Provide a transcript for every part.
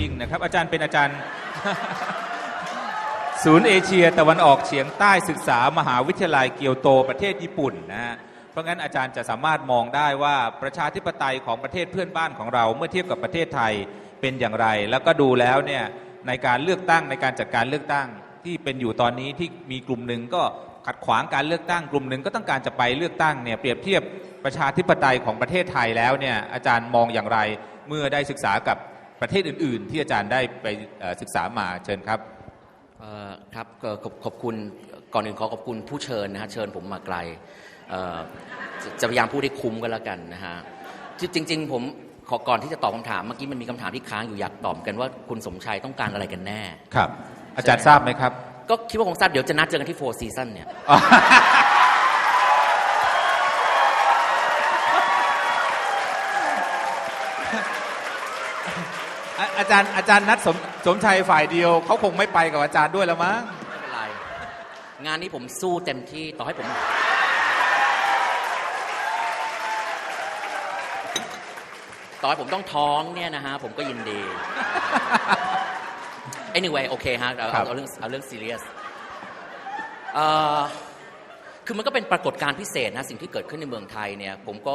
ยิ่งนะครับ อาจารย์เป็นอาจารย์ ศูนย์เอเชียตะวันออกเฉียงใต้ศึกษามหาวิทยาลัยเกียวโตประเทศญี่ปุ่นนะฮะเพราะงั้นอาจารย์จะสามารถมองได้ว่าประชาธิปไตยของประเทศเพื่อนบ้านของเราเมื่อเทียบกับประเทศไทยเป็นอย่างไร แล้วก็ดูแล้วเนี่ยในการเลือกตั้งในการจัดการเลือกตั้งที่เป็นอยู่ตอนนี้ที่มีกลุ่มหนึ่งก็ขัดขวางการเลือกตั้งกลุ่มหนึ่งก็ต้องการจะไปเลือกตั้งเนี่ยเปรียบเทียบประชาธิปไตยของประเทศไทยแล้วเนี่ยอาจารย์มองอย่างไรเมื่อได้ศึกษากับ ประเทศอื่น ๆ ที่อาจารย์ได้ไปเอ่อศึกษามาเชิญครับเอ่อครับก็ขอบขอบคุณก่อนอื่นขอขอบคุณผู้เชิญนะฮะเชิญผมมาไกลเอ่อจะจะพยายามพูดให้คุ้มกันแล้วกันนะฮะที่จริง ๆ ผมขอก่อนที่จะตอบคำถามเมื่อกี้มันมีคำถามที่ค้างอยู่อยากตอบกันว่าคุณสมชัยต้องการอะไรกันแน่ ครับ อาจารย์ทราบไหมครับ ก็คิดว่าคงทราบเดี๋ยวจะนัดเจอกันที่โฟร์ซีซันเนี่ย อาอาจารย์อาจารย์นัดสมสมชัยฝ่ายเดียวเขาคงไม่ไปกับอาจารย์ด้วยแล้วมั้งไม่เป็นไร งานนี้ผมสู้เต็มที่ต่อให้ผม ต่อให้ผมต้องท้องเนี่ยนะฮะผมก็ยินดี anyway โอเคฮะเอาครัเอาบเอาเรื่องเอาเรื่อง serious เอ่อคือมันก็เป็นปรากฏการณ์พิเศษนะสิ่งที่เกิดขึ้นในเมืองไทยเนี่ยผมก็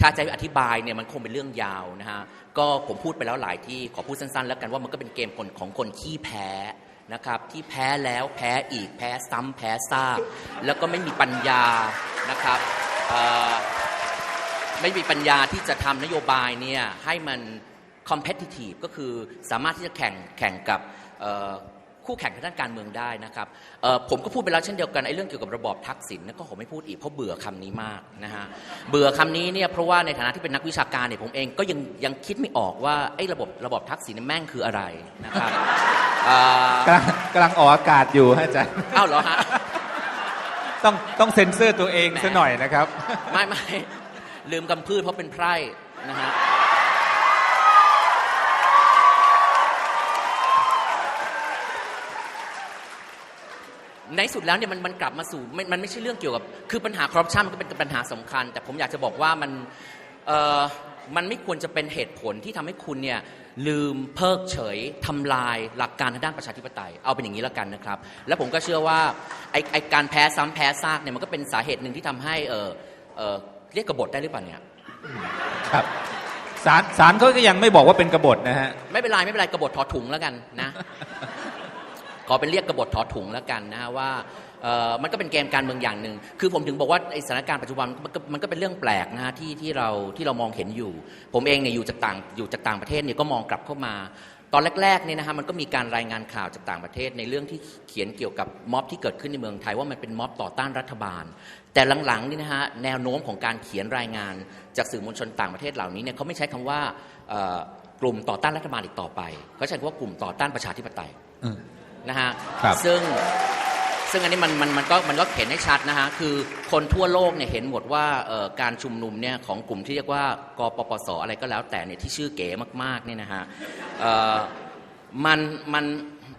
ถ้าจะอธิบายเนี่ยมันคงเป็นเรื่องยาวนะฮะก็ผมพูดไปแล้วหลายที่ขอพูดสั้น ๆ แล้วกันว่ามันก็เป็นเกมคนของคนขี้แพ้นะครับที่แพ้แล้วแพ้อีกแพ้ซ้ำแพ้ซากแล้วก็ไม่มีปัญญานะครับไม่มีปัญญาที่จะทำนโยบายเนี่ยให้มัน competitive ก็คือสามารถที่จะแข่งแข่งกับ คู่แข่งทางด้านการเมืองได้นะครับเอ่อผมก็พูดไปแล้วเช่นเดียวกันไอ้เรื่องเกี่ยวกับระบอบทักษิณเนี่ยก็ขอไม่พูดอีกเพราะเบื่อคำนี้มากนะฮะเบื่อคำนี้เนี่ยเพราะว่าในฐานะที่เป็นนักวิชาการเนี่ยผมเองก็ยังยังคิดไม่ออกว่าไอ้ระบบระบอบทักษิณเนี่ยแม่งคืออะไรนะครับเอ่อกำลังกำลังออกอากาศอยู่ฮะอาจารย์อ้าวเหรอฮะต้องต้องเซ็นเซอร์ตัวเองซะหน่อยนะครับ ไม่ไม่ลืมกำพืชเพราะเป็นไพร่นะฮะ ในสุดแล้วเนี่ยมันมันกลับมาสู่มันมันไม่ใช่เรื่องเกี่ยวกับ คือปัญหาคอร์รัปชันมันก็เป็นปัญหาสำคัญ แต่ผมอยากจะบอกว่ามันเอ่อมันไม่ควรจะเป็นเหตุผลที่ทำให้คุณเนี่ยลืมเพิกเฉยทำลายหลักการทางด้านประชาธิปไตย เอาเป็นอย่างนี้แล้วกันนะครับ แล้วผมก็เชื่อว่าไอไอการแพ้ซ้ำแพ้ซากเนี่ยมันก็เป็นสาเหตุหนึ่งที่ทำให้เออเออเรียกกบฏได้หรือเปล่าเนี่ยครับศาลศาลเขาก็ยังไม่บอกว่าเป็นกบฏนะฮะไม่เป็นไรไม่เป็นไรกบฏถอดถุงแล้วกันนะ ขอเป็นเรียกกบฏถอดถุงแล้วกันนะว่ามันก็เป็นเกมการเมืองอย่างหนึ่ง คือผมถึงบอกว่าไอสถานการณ์ปัจจุบันมันก็เป็นเรื่องแปลกนะฮะที่ที่เราที่เรามองเห็นอยู่ ผมเองเนี่ยอยู่จากต่างอยู่จากต่างประเทศเนี่ยก็มองกลับเข้ามา ตอนแรกๆเนี่ยนะฮะมันก็มีการรายงานข่าวจากต่างประเทศ ในเรื่องที่เขียนเกี่ยวกับม็อบที่เกิดขึ้นในเมืองไทยว่ามันเป็นม็อบต่อต้านรัฐบาล แต่หลังๆนี่นะฮะแนวโน้มของการเขียนรายงานจากสื่อมวลชนต่างประเทศเหล่านี้เนี่ยเขาไม่ใช้คำว่ากลุ่มต่อต้านรัฐบาลอีกต่อไปเขาใช้คำว่ากลุ่มต่อต้านประชาธิปไตย นะฮะครับซึ่งซึ่งอันนี้มันมันมันก็มันก็เห็นให้ชัดนะฮะคือคนทั่วโลกเนี่ยเห็นหมดว่าเอ่อการชุมนุมเนี่ยของกลุ่มที่เรียกว่ากปปสอะไรก็แล้วแต่เนี่ยที่ชื่อเก๋มากๆเนี่ยนะฮะเอ่อมันมัน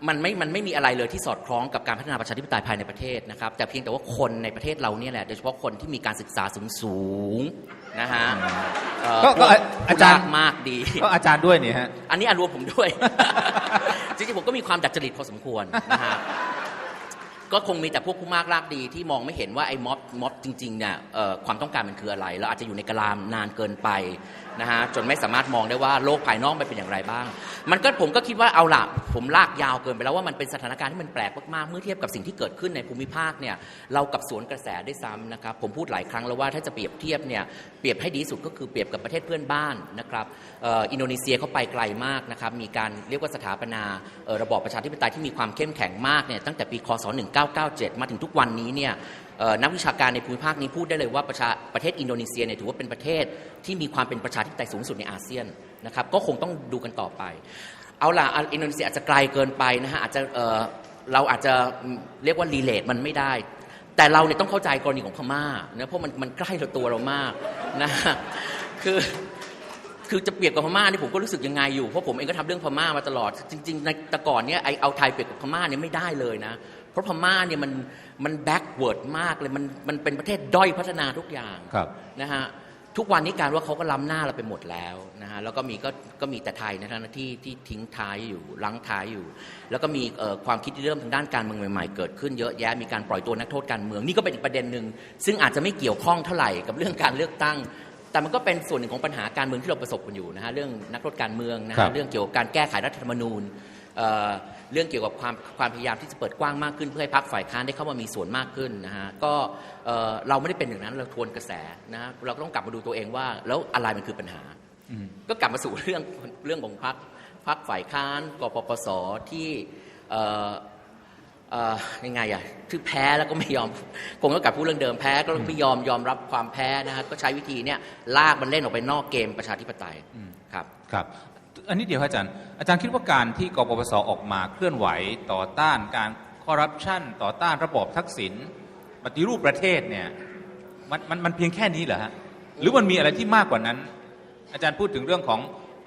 มันไม่ มันไม่มีอะไรเลยที่สอดคล้องกับการพัฒนาประชาธิปไตยภายในประเทศนะครับ แต่เพียงแต่ว่าคนในประเทศเราเนี่ยแหละ โดยเฉพาะคนที่มีการศึกษาสูงสูงๆนะฮะเอ่อก็ก็พวอาจารย์ผู้ลกมากดี ก็อาจารย์ด้วยนี่ฮะ อันนี้อารวมผมด้วย จริงๆผมก็มีความดัดจริตพอสมควรนะฮะก็คงมีแต่พวกผู้มากรากดีที่มองไม่เห็นว่าไอ้ม็อบม็อบจริงๆเนี่ยความต้องการมันคืออะไร เราอาจจะอยู่ในกะลามนานเกินไป นะฮะจนไม่สามารถมองได้ว่าโลกภายนอกมันเป็นอย่างไรบ้าง มันก็ผมก็คิดว่าเอาล่ะผมลากยาวเกินไปแล้วว่ามันเป็นสถานการณ์ที่มันแปลกมากๆเมื่อเทียบกับสิ่งที่เกิดขึ้นในภูมิภาคเนี่ยเรากับสวนกระแสได้ซ้ำนะครับผมพูดหลายครั้งแล้วว่าถ้าจะเปรียบเทียบเนี่ยเปรียบให้ดีสุดก็คือเปรียบกับประเทศเพื่อนบ้านนะครับอ,อ,อินโดนีเซียเขาไปไกลมากนะครับมีการเรียกว่าสถาปนาระบอบประชาธิปไตยที่มีความเข้มแข็งมากเนี่ยตั้งแต่ปีคศ1997 มาถึงทุกวันนี้เนี่ย นักวิชาการในภูมิภาคนี้พูดได้เลยว่าประชาประเทศอินโดนีเซียเนี่ยถือว่าเป็นประเทศที่มีความเป็นประชาธิปไตยสูงสุดในอาเซียนนะครับก็คงต้องดูกันต่อไป เอาล่ะอินโดนีเซียอาจจะไกลเกินไปนะฮะอาจจะเเราอาจจะเรียกว่ารีเลทมันไม่ได้ แต่เราเนี่ยต้องเข้าใจกรณีของพม่านะเพราะมันมันใกล้เราตัวเรามากนะคือ คือจะเปรียบกับพม่านี่ผมก็รู้สึกยังไงอยู่เพราะผมเองก็ทำเรื่องพม่ามาตลอด จริงๆในแต่ก่อนเนี่ยไอเอาไทยเปรียบกับพม่าเนี่ยไม่ได้เลยนะ เพราะพม่าเนี่ยมันมันแบ็กเวิร์ดมากเลยมันมันเป็นประเทศด้อยพัฒนาทุกอย่างครับนะฮะทุกวันนี้การว่าเขาก็ล้ำหน้าเราไปหมดแล้วนะฮะแล้วก็มีก็ก็มีแต่ไทยนะฮะที่ที่ทิ้งท้ายอยู่ลังท้ายอยู่ แล้วก็มีเอ่อความคิดที่เริ่มทางด้านการเมืองใหม่ๆเกิดขึ้นเยอะแยะมีการปล่อยตัวนักโทษการเมืองนี่ก็เป็นอีกประเด็นหนึ่งซึ่งอาจจะไม่เกี่ยวข้องเท่าไหร่กับเรื่องการเลือกตั้ง แต่มันก็เป็นส่วนหนึ่งของปัญหาการเมืองที่เราประสบกันอยู่นะฮะเรื่องนักโทษการเมืองนะครัฮะบ เรื่องเกี่ยวกับการแก้ไขรัฐธรรมนูญเอ่อเรื่องเกี่ยวกับความความพยายามที่จะเปิดกว้างมากขึ้น เพื่อให้พรรคฝ่ายค้านได้เข้ามามีส่วนมากขึ้นนะฮะก็เอ่อเราไม่ได้เป็นอย่างนั้นเราทวนกระแสนะฮะเราก็ต้องกลับมาดูตัวเองว่า แล้วอะไรมันคือปัญหาอืมก็กลับมาสู่เรื่องเรื่องของพรรคพรรคฝ่ายค้านกปปสที่เอ่อเอ่อ ยังไงอะคือแพ้แล้วก็ไม่ยอมคงก็กลับพูดเรื่องเดิมแพ้ก็ไม่ยอมยอมรับความแพ้นะฮะก็ใช้วิธีเนี้ยลากมันเล่นออกไปนอกเกมประชาธิปไตยครับครับ อันนี้เดียวครับอาจารย์ อาจารย์คิดว่าการที่กปปสออกมาเคลื่อนไหวต่อต้านการคอร์รัปชันต่อต้านระบอบทักษิณปฏิรูปประเทศเนี่ยมันมันมันเพียงแค่นี้เหรอฮะหรือมันมีอะไรที่มากกว่านั้น อาจารย์พูดถึงเรื่องของ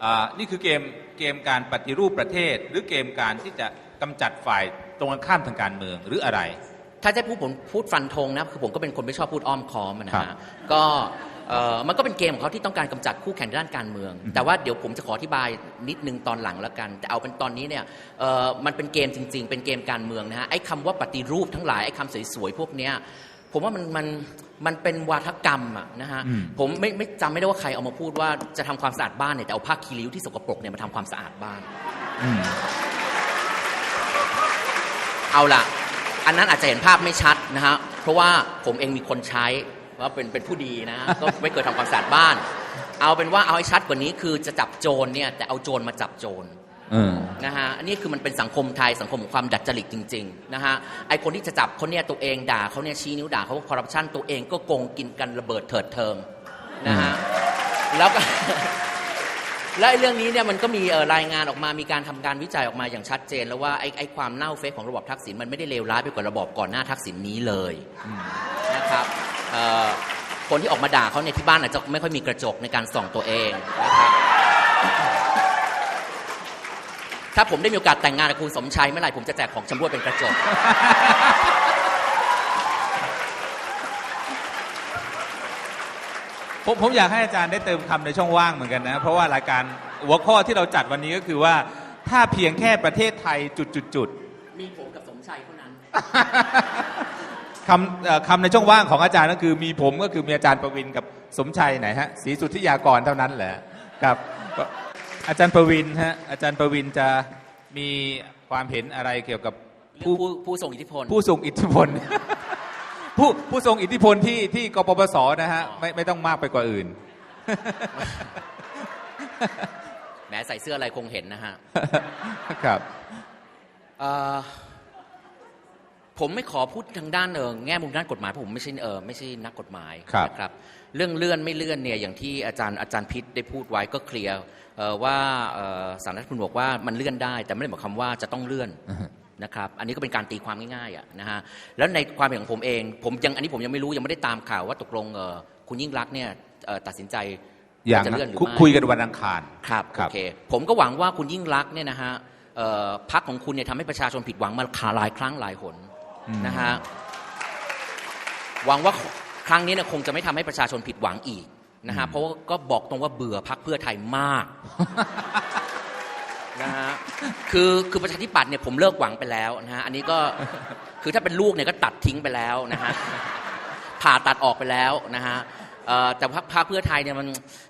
อานี่คือเกมเกมการปฏิรูปประเทศ หรือเกมการที่จะกำจัดฝ่ายต รงกันข้ามทางการเมืองหรืออะไร ถ้าจะพูดผมพูดฟันธงนะคือผมก็เป็นคนไม่ชอบพูดอ้อมค้อมอะนะครัฮะบก็เอ่อมันก็เป็นเกมของเขาที่ต้องการกำจัดคู่แข่งด้านการเมืองอืมแต่ว่าเดี๋ยวผมจะขออธิบายนิดนึงตอนหลังแล้วกัน แต่เอาเป็นตอนนี้เนี่ยเอ่อมันเป็นเกมจริง ๆ เป็นเกมการเมืองนะฮะไอ้คำว่าปฏิรูปทั้งหลายไอ้คำสวยๆพวกเนี้ยผมว่ามันมันมันเป็นวาทกรรมอะนะฮะอืมผมไม่ไม่จำไม่ได้ว่าใครเอามาพูดว่าจะทำความสะอาดบ้านเนี่ยแต่เอาผ้าคีริ้วที่สกปรกเนี่ยมาทำความสะอาดบ้านอืม เอาล่ะ อันนั้นอาจจะเห็นภาพไม่ชัดนะฮะเพราะว่าผมเองมีคนใช้ว่าเป็นเป็นผู้ดีนะ ก็ไม่เคยทำความสะอาดบ้าน เอาเป็นว่าเอาให้ชัดกว่านี้คือจะจับโจรเนี่ยแต่เอาโจรมาจับโจรเออนะฮะอันนี้คือมันเป็นสังคมไทยสังคมของความดัดจริตจริงๆนะฮะไอคนที่จะจับคนเนี่ยตัวเองด่าเขาเนี่ยชี้นิ้วด่าเขาว่าคอร์รัปชันตัวเองก็โกงกินกันระเบิดเถิดเทิงนะฮะแล้วก็ และไอ้เรื่องนี้เนี่ยมันก็มีรายงานออกมา มีการทำการวิจัยออกมาอย่างชัดเจน แล้วว่าไอ้ไอ้ความเน่าเฟะของระบบทักษิณมันไม่ได้เลวร้ายไปกว่าระบบก่อนหน้าทักษิณนี้เลยนะครับคนที่ออกมาด่าเขาเนี่ยที่บ้านอาจจะไม่ค่อยมีกระจกในการส่องตัวเองนะครับถ้าผมได้มีโอกาสแต่งงานกับคุณสมชัยเมื่อไหร่ผมจะแจกของชำร่วยเป็นกระจก ผมผมอยากให้อาจารย์ได้เติมคำในช่องว่างเหมือนกันนะ เพราะว่ารายการหัวข้อที่เราจัดวันนี้ก็คือว่า ถ้าเพียงแค่ประเทศไทยจุดจุดจุดมีผมกับสมชัยเท่านั้นคำเอ่อคำในช่องว่างของอาจารย์ก็คือมีผมก็คือมีอาจารย์ประวินกับสมชัยไหนฮะศรีสุทธิยากรเท่านั้นแหละครับก็อาจารย์ประวินฮะอาจารย์ประวินจะมีความเห็นอะไรเกี่ยวกับผู้ผู้ผู้ผู้ทรงอิทธิพล ผู้ทรงอิทธิพล ผู้ผู้ทรงอิทธิพลที่ที่กปปสนะฮะไม่ไม่ต้องมากไปกว่าอื่นแหมใส่เสื้ออะไรคงเห็นนะฮะ ครับเอ่อผมไม่ขอพูดทางด้านเออแง่มุมด้านกฎหมายเพราะผมไม่ใช่เออไม่ใช่นักกฎหมายครับนะครับ เรื่องเลื่อนไม่เลื่อนเนี่ยอย่างที่อาจารย์อาจารย์พิษได้พูดไว้ก็เคลียร์เอ่อว่าเอ่อสารรัฐธรรมนูญบอกว่ามันเลื่อนได้ แต่ไม่ได้หมายความว่าจะต้องเลื่อนอือฮะ นะครับอันนี้ก็เป็นการตีความง่ายๆอะนะฮะแล้วในความเห็นของผมเองผมยังอันนี้ผมยังไม่รู้ยังไม่ได้ตามข่าวว่าตกลงเอ่อคุณยิ่งรักษณ์เนี่ยเอ่อตัดสินใจอย่างจะนะเลื่อนหรือคุไม่คุยกันวันอังคารครับครัโอบเคผมก็หวังว่าคุณยิ่งรักษณ์เนี่ยนะฮะเอ่อพักของคุณเนี่ยทำให้ประชาชนผิดหวังมาหลายครั้งหลายหนอืมนะฮะหวังว่าครั้งนี้เนี่ยคงจะไม่ทำให้ประชาชนผิดหวังอีกนะฮะเพราะว่าก็บอกตรงว่าเบื่อพักเพื่อไทยมากนะฮะ คือคือประชาธิปัตย์เนี่ยผมเลิกหวังไปแล้วนะฮะอันนี้ก็คือถ้าเป็นลูกเนี่ยก็ตัดทิ้งไปแล้วนะฮะผ่าตัดออกไปแล้วนะฮะแต่พรรคพรรคเพื่อไทยเนี่ยมัน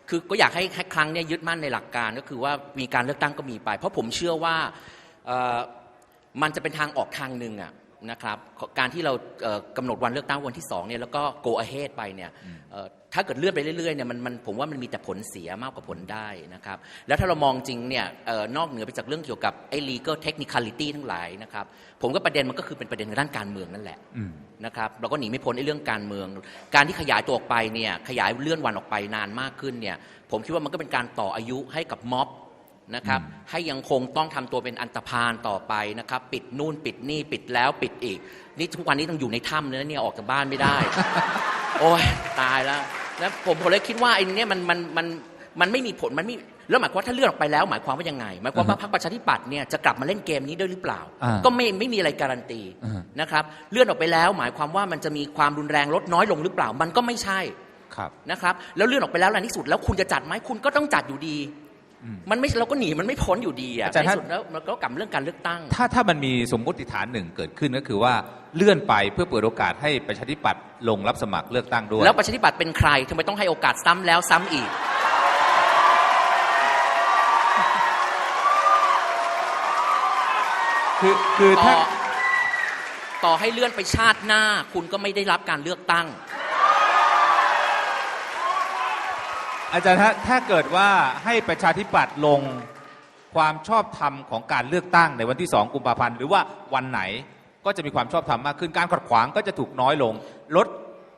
คือก็อยากให้ครั้งเนี่ยยึดมั่นในหลักการก็คือว่ามีการเลือกตั้งก็มีไป เพราะผมเชื่อว่ามันจะเป็นทางออกทางหนึ่งอะนะครับการที่เราเอ่อกำหนดวันเลือกตั้งวันที่สองเนี่ยแล้วก็ go ahead ไปเนี่ย ถ้าเกิดเลื่อนไปเรื่อยๆเนี่ยมันมันผมว่ามันมีแต่ผลเสียมากกว่าผลได้นะครับ แล้วถ้าเรามองจริงเนี่ยเอ่อนอกเหนือไปจากเรื่องเกี่ยวกับไอ้ legal technicality ทั้งหลายนะครับ ผมก็ประเด็นมันก็คือเป็นประเด็นในด้านการเมืองนั่นแหละอืมนะครับเราก็หนีไม่พ้นไอ้เรื่องการเมือง การที่ขยายตัวออกไปเนี่ยขยายเลื่อนวันออกไปนานมากขึ้นเนี่ย ผมคิดว่ามันก็เป็นการต่ออายุให้กับม็อบนะครับให้ยังคงต้องทำตัวเป็นอันตรพานต่อไปนะครับ ปิดนู่นปิดนี่ปิดแล้วปิดอีก นี่ทุกวันนี้ต้องอยู่ในถ้ำเลยนะเนี่ยออกจากบ้านไม่ได้ โอ้ยตายแล้ว แล้วผมผมเลยคิดว่าไอ้เนี่ยมันมันมันมันไม่มีผลมันไม่แล้วหมายความว่าถ้าเลื่อนออกไปแล้วหมายความว่ายังไงหมายความว่าพรรคประชาธิปัตย์เนี่ยจะกลับมาเล่นเกมนี้ด้วยหรือเปล่าอ่าก็ไม่ไม่มีอะไรการันตีอ่านะครับเลื่อนออกไปแล้ว หมายความว่ามันจะมีความรุนแรงลดน้อยลงหรือเปล่า มันก็ไม่ใช่ครับนะครับแล้วเลื่อนออกไปแล้วล่ะที่สุดแล้วคุณจะจัดไหมคุณก็ต้องจัดอยู่ดีอื มมันไม่เราก็หนีมันไม่พ้นอยู่ดีอะอาจารย์ในที่สุดแล้วมันก็กลับมาเรื่องการเลือกตั้ง ถ้าถ้ามันมีสมมติฐานหนึ่งเกิดขึ้นก็คือว่าเลื่อนไปเพื่อเปิดโอกาสให้ประชาธิปัตย์ลงรับสมัครเลือกตั้งด้วยแล้วประชาธิปัตย์เป็นใครทำไมต้องให้โอกาสซ้ำแล้วซ้ำอีก คือคือต่ถ้าอต่อให้เลื่อนไปชาติหน้า คุณก็ไม่ได้รับการเลือกตั้ง อาจารย์ฮะถ้าเกิดว่าให้ประชาธิปัตย์ลงความชอบธรรมของการเลือกตั้งในวันที่2กุมภาพันธ์หรือว่าวันไหนก็จะมีความชอบธรรมมากขึ้นการขัดขวางก็จะถูกน้อยลง ลด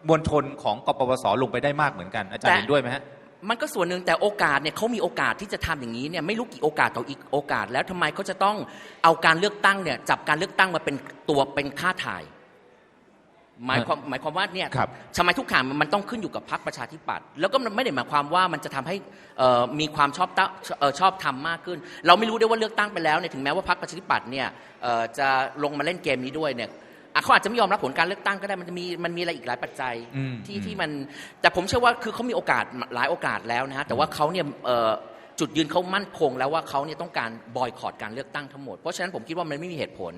มวลชนของกปปสลงไปได้มากเหมือนกันอาจารย์เห็นด้วยไหมฮะมันก็ส่วนหนึ่งแต่โอกาสเนี่ยเขามีโอกาสที่จะทำอย่างนี้เนี่ยไม่รู้กี่โอกาสต่ออีกโอกาส แล้วทำไมเขาจะต้องเอาการเลือกตั้งเนี่ยจับการเลือกตั้งมาเป็นตัวเป็นค่าถ่าย หมายความหมายความว่าเนี่ยครับทำไมทุกข่างมันต้องขึ้นอยู่กับพรรคประชาธิปัตย์แล้วก็ไม่ได้หมายความว่ามันจะทำให้เอ่อมีความชอบตะเอ่อชอบทำมากขึ้น เราไม่รู้ด้วยว่าเลือกตั้งไปแล้วเนี่ยถึงแม้ว่าพรรคประชาธิปัตย์เนี่ยเอ่อจะลงมาเล่นเกมนี้ด้วยเนี่ยอะเขาอาจจะไม่ยอมรับผลการเลือกตั้งก็ได้มันจะมีมันมีอะไรอีกหลายปัจจัยอืมที่อืมที่มันแต่ผมเชื่อว่าคือเขามีโอกาสหลายโอกาสแล้วนะฮะแต่ว่าเขาเนี่ยเอ่อ จุดยืนเขามั่นคงแล้วว่าเขาเนี่ยต้องการบอยคอรดการเลือกตั้งทั้งหมด เพราะฉะนั้นผมคิดว่ามันไม่มีเหตุผล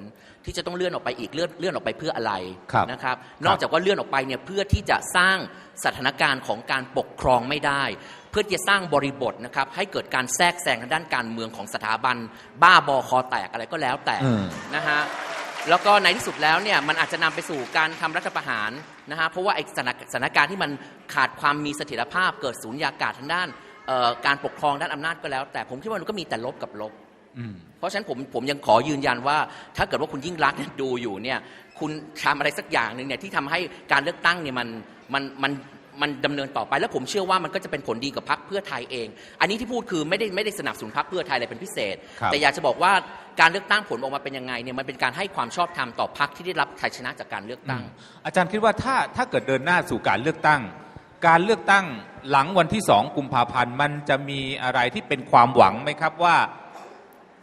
ที่จะต้องเลื่อนออกไปอีกเลื่อนเลื่อนออกไปเพื่ออะไรครับนะครับ นอกจากว่าเลื่อนออกไปเนี่ยเพื่อที่จะสร้างสถานการณ์ของการปกครองไม่ได้ เพื่อที่จะสร้างบริบทนะครับให้เกิดการแทรกแซงทางด้านการเมืองของสถาบัน บ้าบอคอแตกอะไรก็แล้วแต่อืมนะฮะแล้วก็ในที่สุดแล้วเนี่ยมันอาจจะนำไปสู่การทำรัฐประหารนะฮะเพราะว่าไอ้สถานสถานการณ์ที่มันขาดความมีเสถียรภาพเกิดสูญญากาศทางด้านเอ่อ การปกครองด้านอำนาจก็แล้ว แต่ผมคิดว่ามันก็มีแต่ลบกับลบอืมเพราะฉะนั้นผมผมยังขอยืนยันว่า ถ้าเกิดว่าคุณยิ่งรักษณ์เนี่ยดูอยู่เนี่ยคุณทำอะไรสักอย่างหนึ่งเนี่ยที่ทำให้การเลือกตั้งเนี่ยมันมันมันมันดำเนินต่อไปแล้วผมเชื่อว่ามันก็จะเป็นผลดีกับพรรคเพื่อไทยเอง อันนี้ที่พูดคือไม่ได้ไม่ได้สนับสนุนพรรคเพื่อไทยอะไรเป็นพิเศษครับแต่อยากจะบอกว่าการเลือกตั้งผลออกมาเป็นยังไงเนี่ยมันเป็นการให้ความชอบธรรมต่อพรรคที่ได้รับชัยชนะจากการเลือกตั้ง อาจารย์คิดว่าถ้าถ้าเกิดเดินหน้าสู่การเลือกตั้ง การเลือกตั้ง หลังวันที่สองกุมภาพันธ์มันจะมีอะไรที่เป็นความหวังไหมครับว่า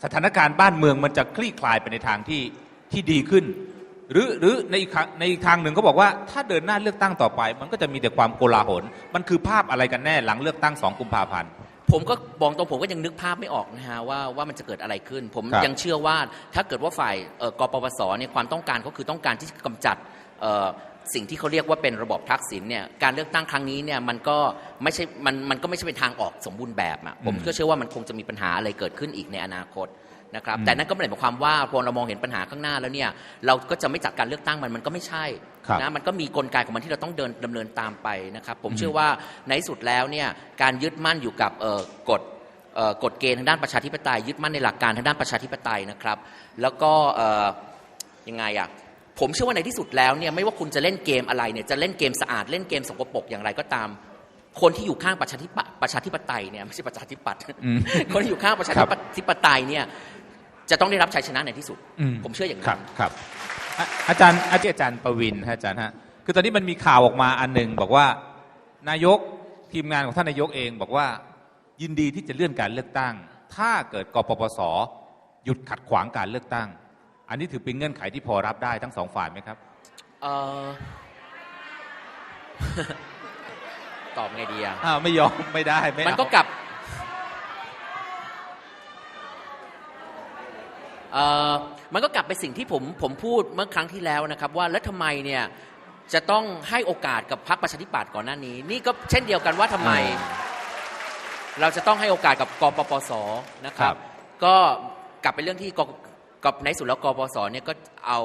สถานการณ์บ้านเมืองมันจะคลี่คลายไปในทางที่ที่ดีขึ้น หรือหรือในอีกทางในอีกทางหนึ่งเขาบอกว่าถ้าเดินหน้าเลือกตั้งต่อไป มันก็จะมีแต่ความโกลาหล มันคือภาพอะไรกันแน่หลังเลือกตั้งสองกุมภาพันธ์ผมก็บอกตรงผมก็ยังนึกภาพไม่ออกนะฮะว่าว่ามันจะเกิดอะไรขึ้น ผมครับยังเชื่อว่าถ้าเกิดว่าฝ่ายเอ่อกปปสเนี่ยความต้องการก็คือต้องการที่จะกำจัดเอ่อ สิ่งที่เขาเรียกว่าเป็นระบบทักษิณเนี่ยการเลือกตั้งครั้งนี้เนี่ยมันก็ไม่ใช่มันมันก็ไม่ใช่เป็นทางออกสมบูรณ์แบบอะผมอืมก็เชื่อว่ามันคงจะมีปัญหาอะไรเกิดขึ้นอีกในอนาคตนะครับอืมแต่นั่นก็ไม่ได้หมายความว่าพอเรามองเห็นปัญหาข้างหน้าแล้วเนี่ยเราก็จะไม่จัดการเลือกตั้งมันมันก็ไม่ใช่ครับนะมันก็มีกลไกของมันที่เราต้องเดินดำเนินตามไปนะครับผมอืมเชื่อว่าในที่สุดแล้วเนี่ยการยึดมั่นอยู่กับเอ่อกฎเอ่อกฎเกณฑ์ทางด้านประชาธิปไตยยึดมั่นในหลักการทางด้านประชาธิปไตยนะครับ แล้วก็เอ่อยังไงอะ ผมเชื่อว่าในที่สุดแล้วเนี่ยไม่ว่าคุณจะเล่นเกมอะไรเนี่ยจะเล่นเกมสะอาดเล่นเกมสกปรกอย่างไรก็ตาม คนที่อยู่ข้างประชาธิปประชาธิปไตยเนี่ยไม่ใช่ประชาธิปัตย์อืมคนที่อยู่ข้างประชาครับธิปไตยเนี่ยจะต้องได้รับชัยชนะในที่สุดอืมผมเชื่ออย่างครันั้บนครับอะอาจารย์อาจารย์อาจารย์ประวินฮะอาจารย์ฮะคือตอนนี้มันมีข่าวออกมาอันหนึ่งบอกว่านายกทีมงานของท่านนายกเองบอกว่ายินดีที่จะเลื่อนการเลือกตั้ง ถ้าเกิดกปปสหยุดขัดขวางการเลือกตั้ง อันนี้ถือเป็นเงื่อนไขที่พอรับได้ทั้งสองฝ่ายไหมครับ เอ่อตอบไงดีอะอ้าวไม่ยอมไม่ได้ไม่มันเอาก็กลับเอ่อมันก็กลับไปสิ่งที่ผมผมพูดเมื่อครั้งที่แล้วนะครับ ว่าแล้วทำไมเนี่ยจะต้องให้โอกาสกับพรรคประชาธิปัตย์ก่อนหน้านี้ นี่ก็เช่นเดียวกันว่าทำไม เราจะต้องให้โอกาสกับกปปส นะครัครับบก็กลับไปเรื่องที่ก กับในสุดแล้วกปสเนี่ยก็เอา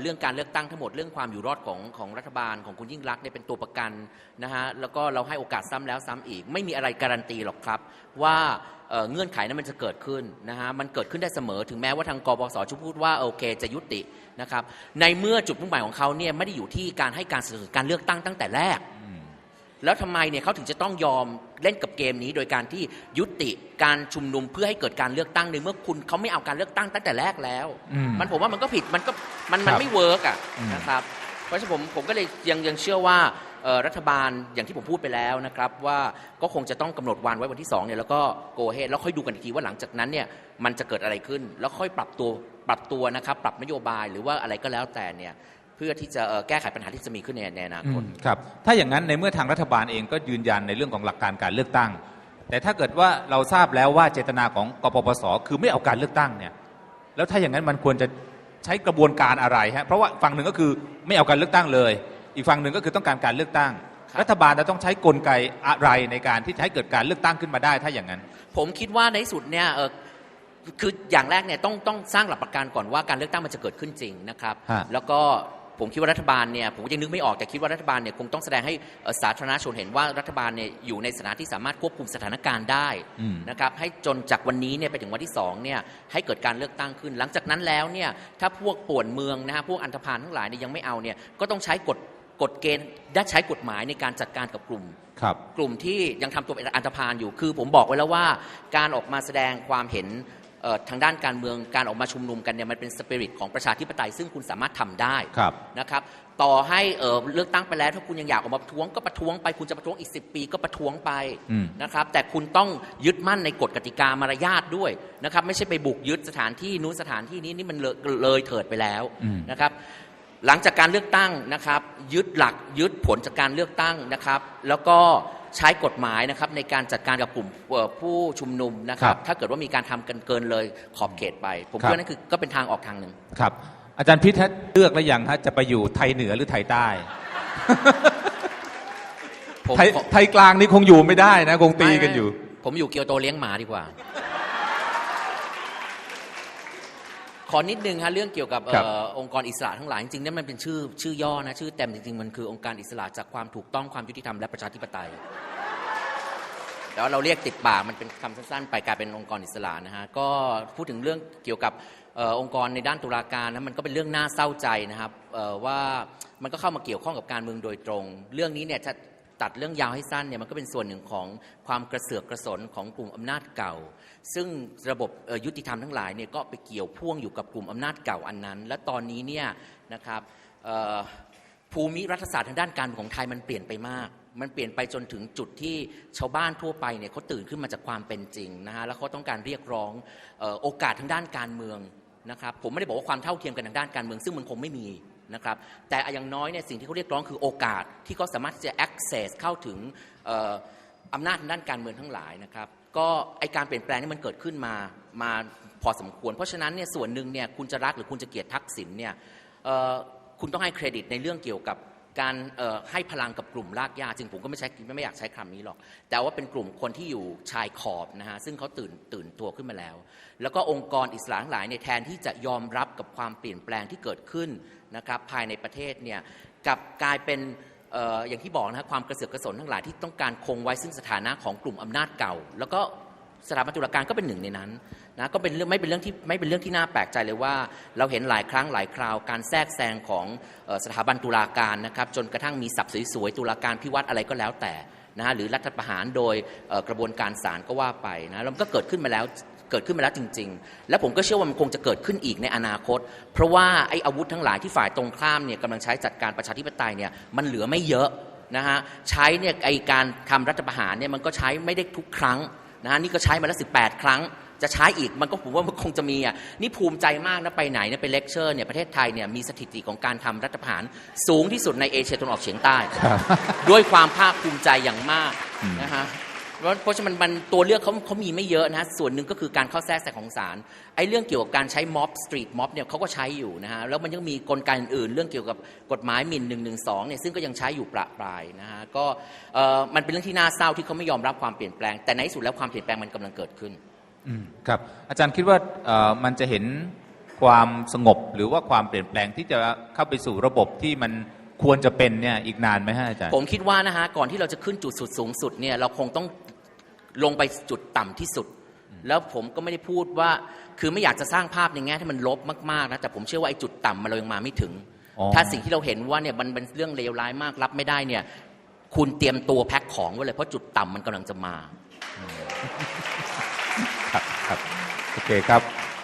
เรื่องการเลือกตั้งทั้งหมดเรื่องความอยู่รอดของของรัฐบาลของคุณยิ่งรักเนี่ยเป็นตัวประกันนะฮะแล้วก็เราให้โอกาสซ้ำแล้วซ้ำอีก ไม่มีอะไรการันตีหรอกครับ ว่าเเงื่อนไขนั้นมันจะเกิดขึ้นนะฮะมันเกิดขึ้นได้เสมอถึงแม้ว่าทางกปสจะพูดว่าโอเคจะยุตินะครับในเมื่อจุดมุ่งหมายของเขาเนี่ยไม่ได้อยู่ที่การให้การสนับสนุนการเลือกตั้งตั้งแต่แรก แล้วทำไมเนี่ยเขาถึงจะต้องยอมเล่นกับเกมนี้ โดยการที่ยุติการชุมนุมเพื่อให้เกิดการเลือกตั้งในเมื่อคุณเขาไม่เอาการเลือกตั้งตั้งแต่แรกแล้วอืมมันผมว่ามันก็ผิดมันก็มันครัมันบไม่เวิร์กอะอืมนะครับเพราะฉะนั้นผมผมก็เลยยังยังเชื่อว่าเอ่อรัฐบาลอย่างที่ผมพูดไปแล้วนะครับ ว่าก็คงจะต้องกำหนดวันไว้วันที่2เนี่ยแล้วก็โกเฮแล้วค่อยดูกันอีกทีว่าหลังจากนั้นเนี่ยมันจะเกิดอะไรขึ้น แล้วค่อยปรับตัวปรับตัวนะครับ ปรับนโยบายหรือว่าอะไรก็แล้วแต่เนี่ย เพื่อที่จะเอ่อแก้ไขปัญหาที่จะมีขึ้นในในอนาคตอืมครับ ถ้าอย่างนั้นในเมื่อทางรัฐบาลเองก็ยืนยันในเรื่องของหลักการการเลือกตั้ง แต่ถ้าเกิดว่าเราทราบแล้วว่าเจตนาของกปปส คือไม่เอาการเลือกตั้งเนี่ย แล้วถ้าอย่างนั้นมันควรจะใช้กระบวนการอะไรฮะ เพราะว่าฝั่งหนึ่งก็คือไม่เอาการเลือกตั้งเลย อีกฝั่งหนึ่งก็คือต้องการการเลือกตั้งครับรัฐบาลจะต้องใช้กลไกอะไรในการที่จะให้เกิดการเลือกตั้งขึ้นมาได้ ถ้าอย่างนั้น ผมคิดว่าในที่สุดเนี่ยเอ่อคืออย่างแรกเนี่ยต้องต้องสร้างหลักประกันก่อนว่าการเลือกตั้งมันจะเกิดขึ้นจริงนะครับฮะแล้วก็ ผมคิดว่ารัฐบาลเนี่ยผมก็ยังนึกไม่ออกแต่คิดว่ารัฐบาลเนี่ยคงต้องแสดงให้เอ่อสาธารณชนเห็นว่ารัฐบาลเนี่ยอยู่ในสถานที่สามารถควบคุมสถานการณ์ได้อืมนะครับให้จนจากวันนี้เนี่ยไปถึงวันที่สองเนี่ยให้เกิดการเลือกตั้งขึ้น หลังจากนั้นแล้วเนี่ยถ้าพวกป่วนเมืองนะฮะพวกอันธพาลทั้งหลายเนี่ยยังไม่เอาเนี่ยก็ต้องใช้กฎกฎเกณฑ์ได้ใช้กฎหมายในการจัดการกับกลุ่มครับกลุ่มที่ยังทำตัวเป็นอันธพาลอยู่ คือผมบอกไว้แล้วว่า การออกมาแสดงความเห็นเอ่อ ทางด้านการเมืองการออกมาชุมนุมกันเนี่ยมันเป็นสปิริตของประชาธิปไตยซึ่งคุณสามารถทำได้ครับนะครับต่อให้เอ่อเลือกตั้งไปแล้วถ้าคุณยังอยากออกมาประท้วงก็ประท้วงไปคุณจะประท้วงอีก 10 ปีก็ประท้วงไปอืมนะครับแต่คุณต้องยึดมั่นในกฎกติกามารยาทด้วยนะครับไม่ใช่ไปบุกยึดสถานที่นู้นสถานที่นี้นี่มันเลยเลยเถิดไปแล้วอืมนะครับหลังจากการเลือกตั้งนะครับยึดหลักยึดผลจากการเลือกตั้งนะครับ แล้วก็ ใช้กฎหมายนะครับในการจัดการกับกลุ่มเอ่อผู้ชุมนุมนะครัครับบถ้าเกิดว่ามีการทำกันเกินเลยขอบเขตไป ผมครับคิดว่านั่นคือก็เป็นทางออกทางหนึ่งครับ อาจารย์พิษฮะเลือกแล้วยังฮะจะไปอยู่ไทยเหนือหรือไทยใต้ผมไทยผมไทยกลางนี่คงอยู่ไม่ได้นะคงตีกันอยู่ไม่ผมอยู่เกียวโตเลี้ยงหมาดีกว่า ขอนิดนึงฮะเรื่องเกี่ยวกับเอ่ครับอองค์กรอิสระทั้งหลายจริงๆนั่นมันเป็นชื่อชื่อย่อนะชื่อเต็มจริงๆมันคือองค์การอิสระจากความถูกต้องความยุติธรรมและประชาธิปไตย แล้วเราเรียกติดปากมันเป็นคำสั้นๆ ไปกลายเป็นองค์กรอิสระนะฮะก็พูดถึงเรื่องเกี่ยวกับอองค์กรในด้านตุลาการนะมันก็เป็นเรื่องน่าเศร้าใจนะครับว่ามันก็เข้ามาเกี่ยวข้องกับการเมืองโดยตรง เรื่องนี้เนี่ยจะตัดเรื่องยาวให้สั้นเนี่ยมันก็เป็นส่วนหนึ่งของความกระเสือกกระสนของกลุ่มอำนาจเก่า ซึ่งระบบยุติธรรมทั้งหลายเนี่ยก็ไปเกี่ยวพ่วงอยู่กับกลุ่มอำนาจเก่าอันนั้น และตอนนี้เนี่ยนะครับภูมิรัฐศาสตร์ทางด้านการของไทยมันเปลี่ยนไปมาก มันเปลี่ยนไปจนถึงจุดที่ชาวบ้านทั่วไปเนี่ยเขาตื่นขึ้นมาจากความเป็นจริงนะฮะแล้วเขาต้องการเรียกร้องโอกาสทางด้านการเมืองนะครับผมไม่ได้บอกว่าความเท่าเทียมกันทางด้านการเมืองซึ่งมันคงไม่มีนะครับแต่อย่างน้อยเนี่ยสิ่งที่เขาเรียกร้องคือโอกาสที่เขาสามารถจะ access เข้าถึงอำนาจทางด้านการเมืองทั้งหลายนะครับก็ไอการเปลี่ยนแปลงนี่มันเกิดขึ้นมามาพอสมควร เพราะฉะนั้นเนี่ยส่วนหนึ่งเนี่ยคุณจะรักหรือคุณจะเกลียดทักษิณเนี่ยคุณต้องให้เครดิตในเรื่องเกี่ยวกับ การให้พลังกับกลุ่มรากหญ้าจริงผมก็ไม่ใช้ไม่อยากใช้คำนี้หรอก แต่ว่าเป็นกลุ่มคนที่อยู่ชายขอบนะฮะซึ่งเขาตื่นตื่นตัวขึ้นมาแล้ว แล้วก็องค์กรอิสระทั้งหลายเนี่ยแทนที่จะยอมรับกับความเปลี่ยนแปลงที่เกิดขึ้นนะครับภายในประเทศเนี่ยกับกลายเป็นอย่างที่บอกนะฮะความกระเสือกกระสนทั้งหลายที่ต้องการคงไว้ซึ่งสถานะของกลุ่มอำนาจเก่า แล้วก็สถาบันตุลาการก็เป็นหนึ่งในนั้น นะก็เป็นเรื่องไม่เป็นเรื่องที่ไม่เป็นเรื่องที่น่าแปลกใจเลยว่า เราเห็นหลายครั้งหลายคราวการแทรกแซงของสถาบันตุลาการนะครับจนกระทั่งมีศัพท์สวยๆตุลาการพิวัตรอะไรก็แล้วแต่นะหรือรัฐประหารโดยกระบวนการศาลก็ว่าไปนะแล้วมันก็เกิดขึ้นมาแล้วเกิดขึ้นมาแล้วจริง ๆ และผมก็เชื่อว่ามันคงจะเกิดขึ้นอีกในอนาคต เพราะว่าไอ้อาวุธทั้งหลายที่ฝ่ายตรงข้ามเนี่ยกำลังใช้จัดการประชาธิปไตยเนี่ยมันเหลือไม่เยอะนะฮะใช้เนี่ยไอการทำรัฐประหารเนี่ยมันก็ใช้ไม่ได้ทุกครั้งนะฮะนี่ก็ใช้มาแล้ว18 ครั้ง จะใช้อีกมันก็ผมว่ามันคงจะมีอะนี่ภูมิใจมากนะไปไหนเนี่ยไปเลคเชอร์เนี่ยประเทศไทยเนี่ยมีสถิติของการทำรัฐประหารสูงที่สุดในเอเชียตะวันออกเฉียงใต้ครับด้วยความภาคภูมิใจอย่างมากอืมนะฮะเพราะเพราะฉะนั้นมันตัวเลือกเขาเขามีไม่เยอะนะฮะส่วนหนึ่งก็คือการเข้าแทรกแซงของศาลไอ้เรื่องเกี่ยวกับการใช้ม็อบสตรีทม็อบเนี่ยเขาก็ใช้อยู่นะฮะแล้วมันยังมีกลไกอื่นๆเรื่องเกี่ยวกับกฎหมายหมิ่น1นึเนี่ยซึ่งก็ยังใช้อยู่ประปรายนะฮะก็เอ่อมันเป็นเรื่องที่น่าเศร้าที่เขาไม่ยอมรับความเปลี่ยนแปลงแต่ในที่สุดแล้วความเปลี่ยนแปลงมันกำลังเกิดขึ้นอืม ครับอาจารย์คิดว่าเอ่อมันจะเห็นความสงบหรือว่าความเปลี่ยนแปลงที่จะเข้าไปสู่ระบบที่มันควรจะเป็นเนี่ยอีกนานไหมฮะอาจารย์ผมคิดว่านะฮะก่อนที่เราจะขึ้นจุดสุดสูงสุดเนี่ยเราคงต้องลงไปจุดต่ำที่สุด แล้วผมก็ไม่ได้พูดว่าคือไม่อยากจะสร้างภาพในแง่ที่มันลบมากๆนะแต่ผมเชื่อว่าไอ้จุดต่ำมันเรายังมาไม่ถึงอ๋อถ้าสิ่งที่เราเห็นว่าเนี่ยมันเป็นเรื่องเลวร้ายมากรับไม่ได้เนี่ย คุณเตรียมตัวแพ็คของไว้เลยเพราะจุดต่ำมันกำลังจะมาครับครับ โอเคครับ